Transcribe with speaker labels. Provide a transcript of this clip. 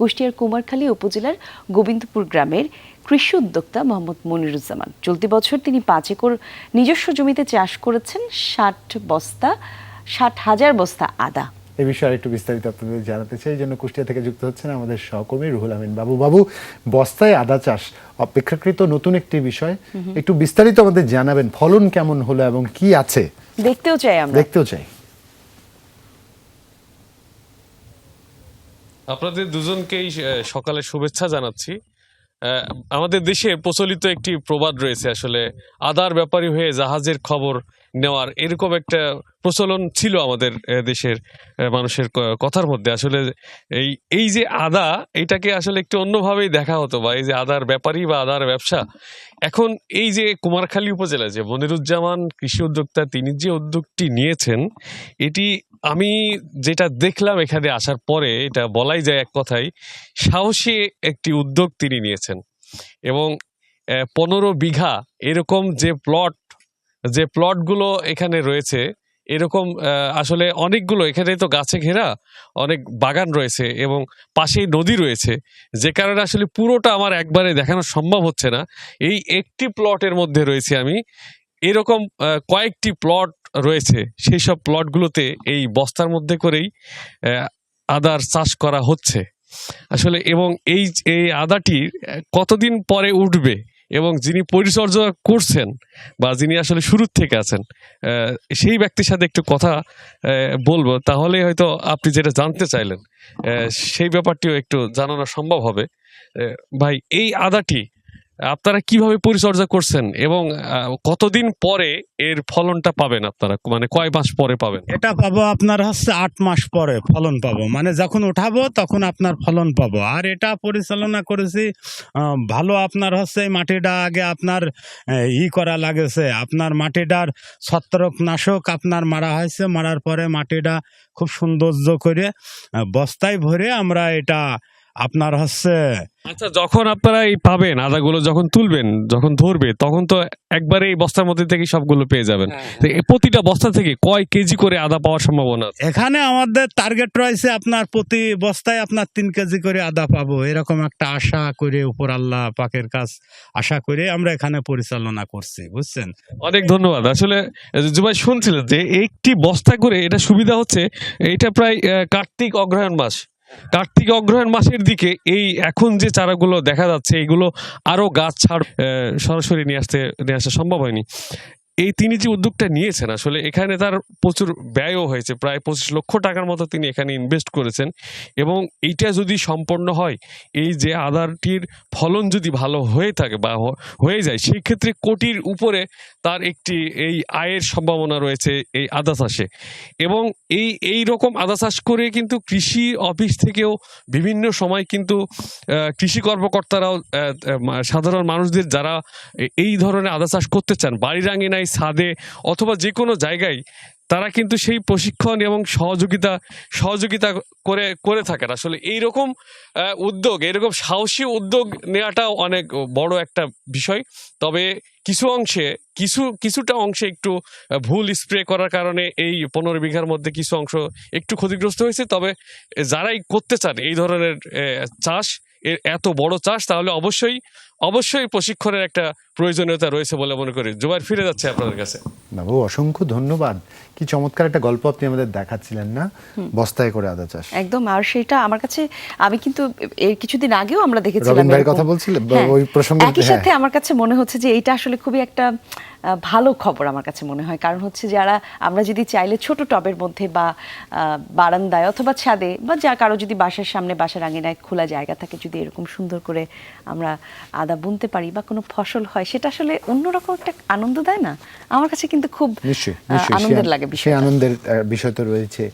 Speaker 1: কুষ্টিয়ার কুমারখালী উপজেলার গোবিন্দপুর গ্রামের কৃষি উদ্যোক্তা মোহাম্মদ মনিরুজ্জামান। চলতি বছর তিনি পাঁচ একর নিজস্ব জমিতে চাষ করেছেন ষাট বস্তা ষাট হাজার বস্তা আদা।
Speaker 2: এই বিষয়ে একটু বিস্তারিত আপনাদের জানাতে চাই এই জন্য কুষ্টিয়া থেকে যুক্ত হচ্ছেন আমাদের সহকর্মী রুহুল আমিন বাবু। বাবু বস্তায় আদা চাষ অপেক্ষাকৃত নতুন একটি বিষয়। একটু বিস্তারিত আমাদের জানাবেন ফলন কেমন হলো এবং কি আছে?
Speaker 1: দেখতেও চাই আমরা।
Speaker 2: দেখতেও চাই।
Speaker 3: আপনাদের দুজনকেই সকালে শুভেচ্ছা জানাচ্ছি। আমাদের দেশে প্রচলিত একটি প্রবাদ রয়েছে আসলে, আদার ব্যাপারী হয়ে জাহাজের খবর নেওয়ার। এরকম একটা প্রচলন ছিল আমাদের দেশের মানুষের কথার মধ্যে। আসলে এই এই যে আদা, এটাকে আসলে একটু অন্যভাবেই দেখা হতো বা এই যে আদার ব্যাপারী বা আদার ব্যবসা। এখন এই যে কুমারখালী উপজেলা যে মনিরুজ্জামান কৃষি উদ্যোক্তা, তিনি যে উদ্যোগটি নিয়েছেন, এটি আমি যেটা দেখলাম এখানে আসার পরে, এটা বলাই যায় এক কথায়, সাহসী একটি উদ্যোগ তিনি নিয়েছেন। এবং পনেরো বিঘা এরকম যে প্লট যে প্লটগুলো এখানে রয়েছে, এরকম আসলে অনেকগুলো এখানে তো গাছে ঘেরা অনেক বাগান রয়েছে এবং পাশেই নদী রয়েছে। যে কারণে আসলে পুরোটা আমার একবারে দেখানো সম্ভব হচ্ছে না। এই একটি প্লটের মধ্যে রয়েছে আমি। এরকম কয়েকটি প্লট রয়েছে সেই সব প্লটগুলোতে এই বস্তার মধ্যে করেই আদার চাষ করা হচ্ছে। আসলে এবং এই এই আদাটি কতদিন পরে উঠবে এবং যিনি পরিচর্যা করছেন বা যিনি আসলে শুরুর থেকে আছেন সেই ব্যক্তির সাথে একটু কথা বলব। তাহলে হয়তো আপনি যেটা জানতে চাইলেন সেই ব্যাপারটিও একটু জানানো সম্ভব হবে। ভাই, এই আদাটি আপনারা কীভাবে পরিচর্যা করছেন এবং কতদিন পরে এর ফলনটা পাবেন আপনারা? মানে কয় মাস পরে পাবেন?
Speaker 4: এটা পাবো আপনার হচ্ছে আট মাস পরে ফলন পাবো। মানে যখন উঠাবো তখন আপনার ফলন পাবো। আর এটা পরিচালনা করেছি ভালো আপনার হচ্ছে মাটিটা আগে আপনার ই করা লাগেছে। আপনার মাটিটার ছত্রক নাশক আপনার মারা হয়েছে, মারার পরে মাটিটা খুব সৌন্দর্য করে বস্তায় ভরে আমরা এটা আপনার হচ্ছে
Speaker 3: আচ্ছা যখন আপনারা এই পাবেন আদাগুলো যখন তুলবেন যখন ধরবে তখন তো একবারে এই বস্তার মধ্যে থেকে সবগুলো পেয়ে যাবেন। প্রতিটা বস্তা থেকে কয় কেজি করে আদা পাওয়ার সম্ভাবনা
Speaker 4: এখানে আমাদের টার্গেট রয়েছে আপনার প্রতি বস্তায় আপনার তিন কেজি করে আদা পাবো। এরকম একটা আশা করে উপর আল্লাহ পাকের কাজ আশা করে আমরা এখানে পরিচালনা করছি বুঝছেন?
Speaker 3: অনেক ধন্যবাদ। আসলে জুবাই শুনছিলেন যে একটি বস্তা করে এটা সুবিধা হচ্ছে এটা প্রায় আহ, কার্তিক অগ্রহায়ণ মাস। কার্তিক অগ্রহায়ণ মাসের দিকে এই এখন যে চারাগুলো দেখা যাচ্ছে, এগুলো আরও গাছ ছাড় সরাসরি নিয়ে আসতে, নিয়ে আসা সম্ভব হয়নি। এই তিনি যে উদ্যোগটা নিয়েছেন, আসলে এখানে তার প্রচুর ব্যয়ও হয়েছে, প্রায় পঁচিশ লক্ষ টাকার মতো তিনি এখানে ইনভেস্ট করেছেন। এবং এইটা যদি সম্পন্ন হয়, এই যে আদারটির ফলন যদি ভালো হয়ে থাকে বা হয়ে যায় সেই ক্ষেত্রে কোটির উপরে তার একটি এই আয়ের সম্ভাবনা রয়েছে এই আদা চাষে। এবং এই এই রকম আদা চাষ করে কিন্তু কৃষি অফিস থেকেও বিভিন্ন সময় কিন্তু কৃষি কর্মকর্তারাও সাধারণ মানুষদের যারা এই ধরনের আদা চাষ করতে চান, বাড়ির আঙিনায় ছাদে অথবা যে কোনো জায়গায় তারা কিন্তু সেই প্রশিক্ষণ এবং সহযোগিতা সহযোগিতা করে করে থাকেন। আসলে এই রকম উদ্যোগ এরকম সাহসী উদ্যোগ নেওয়াটাও অনেক বড় একটা বিষয়। তবে কিছু অংশে, কিছু, কিছুটা অংশে একটু ভুল স্প্রে করার কারণে এই পনেরো বিঘার মধ্যে কিছু অংশ একটু ক্ষতিগ্রস্ত হয়েছে। তবে যারাই করতে চান এই ধরনের চাষ এত বড় চাষ, তাহলে অবশ্যই অবশ্যই প্রশিক্ষণের একটা প্রয়োজনীয়তা রয়েছে বলে মনে করি। জুবাইর ফিরে যাচ্ছে আপনাদের কাছে।
Speaker 2: বাবু অসংখ্য ধন্যবাদ। কি চমৎকার একটা গল্প আপনি আমাদের দেখাচ্ছিলেন না? বস্তায় করে আদা চাষ।
Speaker 1: একদম আর সেটা আমার কাছে আমি কিন্তু এর কিছুদিন আগেও আমরা দেখেছিলাম
Speaker 2: ভাইয়ের কথা বলছিলেন?
Speaker 1: হ্যাঁ,
Speaker 2: ওই প্রসঙ্গে-
Speaker 1: একই
Speaker 2: হ্যাঁ।
Speaker 1: সাথে আমার কাছে মনে হচ্ছে যে এইটা আসলে খুবই একটা ভালো খবর আমার কাছে মনে হয়। কারণ হচ্ছে যারা আমরা যদি চাইলে ছোট টবের মধ্যে বা আহ, বারান্দায় অথবা ছাদে বা যা কারও যদি বাসার সামনে বাসার আঙিনায় খোলা জায়গা থাকে যদি এরকম সুন্দর করে আমরা আদা বুনতে পারি বা কোনো ফসল হয় সেটা আসলে অন্যরকম একটা আনন্দ দেয় না? আমার কাছে কিন্তু খুব আনন্দের লাগে বিষয়
Speaker 2: আনন্দের বিষয় তো রয়েছে।